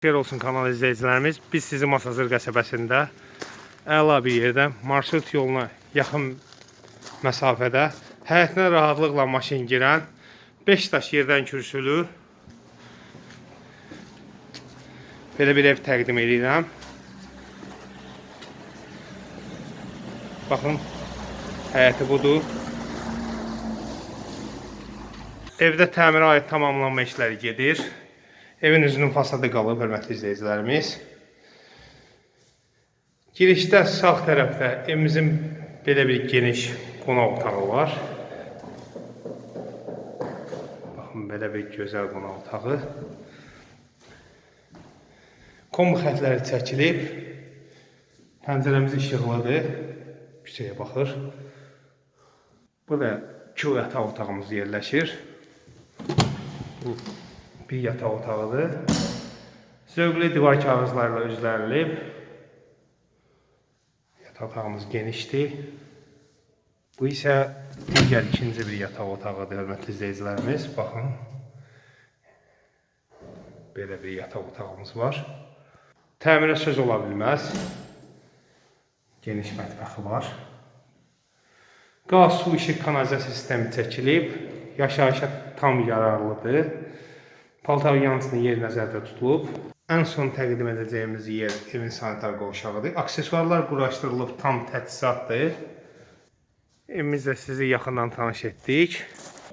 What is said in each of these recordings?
Xeyir olsun kanal izləyicilərimiz. Biz sizi Masazır qəsəbəsində əla bir yerdə marşrut yoluna yaxın məsafədə həyətinə rahatlıqla maşın girən 5 daş yerdən kürsülü belə bir ev təqdim edirəm. Baxın, həyəti budur. Evdə təmirə aid tamamlanma işləri gedir. Evin üzünün fasadı qalıb, hörmətli izləyicilərimiz. Girişdə sağ tərəfdə evimizin belə bir geniş qonaq otağı var. Baxın, belə bir gözəl qonaq otağı. Kombi xətləri çəkilib. Pəncərəmiz işıqlıdır. Küçəyə baxır. Bu da iki yataq otağımız yerləşir. Bu bir yataq otağıdır. Zövqlü divar kağızlarla özlərilib. Yataq otağımız genişdir. Bu isə digər ikinci bir yataq otağıdır, hörmətli izləyicilərimiz. Baxın. Belə bir yataq otağımız var. Təmirə söz ola bilməz. Geniş mətbəxi var. Qaz, su, işıq, kanalizasiya sistemi çəkilib. Yaşayışa tam yararlıdır. Paltar yansının yeri nəzərdə tutulub. Ən son təqdim edəcəyimiz yer evin sanitar qovşağıdır. Aksesuarlar quraşdırılıb, tam təchizatdır. Evimizlə sizi yaxından tanış etdik.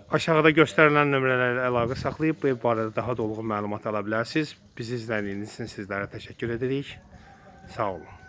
Aşağıda göstərilən nömrələrlə əlaqə saxlayıb bu ev barədə daha dolğun məlumat ala bilərsiniz. Bizi izlədiyiniz üçün sizlərə təşəkkür edirik. Sağ olun.